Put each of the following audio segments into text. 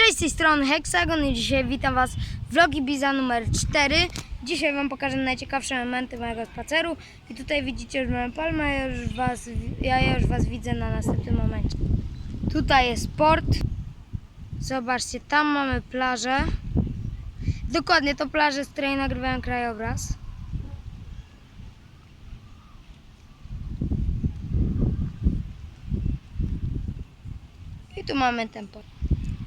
Cześć, z tej strony Hexagon i dzisiaj witam Was w vlogi Biza numer 4. Dzisiaj Wam pokażę najciekawsze momenty mojego spaceru i tutaj widzicie już moją palmę, ja już Was, ja już Was widzę na następnym momencie. Tutaj jest port. Zobaczcie, tam mamy plażę. Dokładnie, to plażę, z której nagrywałem krajobraz. I tu mamy ten port.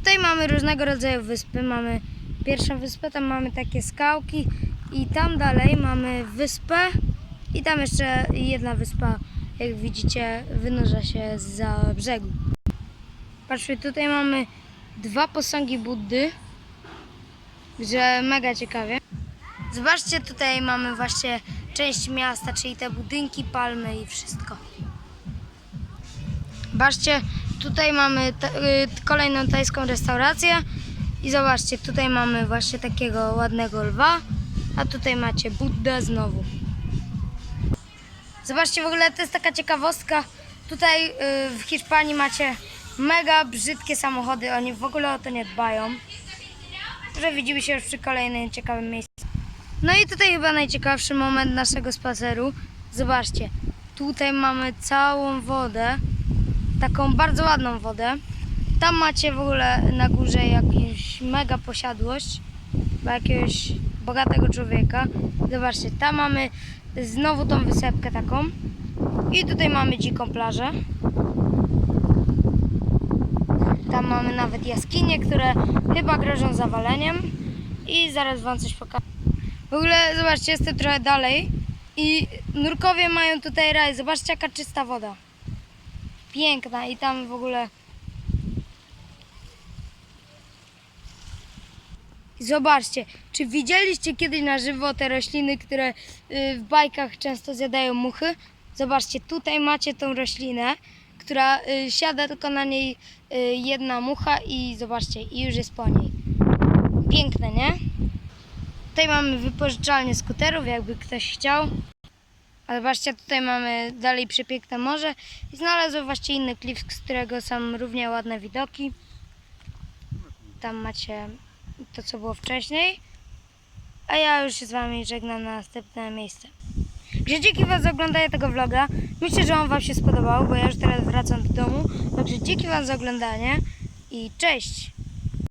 Tutaj mamy różnego rodzaju wyspy. Mamy pierwszą wyspę, tam mamy takie skałki i tam dalej mamy wyspę i tam jeszcze jedna wyspa, jak widzicie, wynurza się za brzegu. Patrzcie, tutaj mamy dwa posągi Buddy, że mega ciekawie. Zobaczcie, tutaj mamy właśnie część miasta, czyli te budynki, palmy i wszystko. Zobaczcie, tutaj mamy y, kolejną tajską restaurację i zobaczcie, tutaj mamy właśnie takiego ładnego lwa, a tutaj macie Buddę znowu. Zobaczcie, w ogóle to jest taka ciekawostka. Tutaj y, w Hiszpanii macie mega brzydkie samochody, oni w ogóle o to nie dbają. Że widzimy się już przy kolejnym ciekawym miejscu. No i tutaj chyba najciekawszy moment naszego spaceru. Zobaczcie, tutaj mamy całą wodę taką bardzo ładną wodę. Tam macie w ogóle na górze jakąś mega posiadłość dla jakiegoś bogatego człowieka. Zobaczcie, tam mamy znowu tą wysepkę taką. I tutaj mamy dziką plażę. Tam mamy nawet jaskinie, które chyba grożą zawaleniem. I zaraz wam coś pokażę. W ogóle zobaczcie, jestem trochę dalej. I nurkowie mają tutaj raj. Zobaczcie jaka czysta woda piękna i tam w ogóle. Zobaczcie, czy widzieliście kiedyś na żywo te rośliny, które y, w bajkach często zjadają muchy? Zobaczcie, tutaj macie tą roślinę, która y, siada tylko na niej y, jedna mucha i zobaczcie, i już jest po niej. Piękne, nie? Tutaj mamy wypożyczalnię skuterów, jakby ktoś chciał. Ale zobaczcie, tutaj mamy dalej przepiękne morze i znalazłem właśnie inny klif, z którego są równie ładne widoki. Tam macie to, co było wcześniej. A ja już się z Wami żegnam na następne miejsce. Także dzięki Wam za oglądanie tego vloga. Myślę, że on Wam się spodobał, bo ja już teraz wracam do domu. Także dzięki Wam za oglądanie i cześć!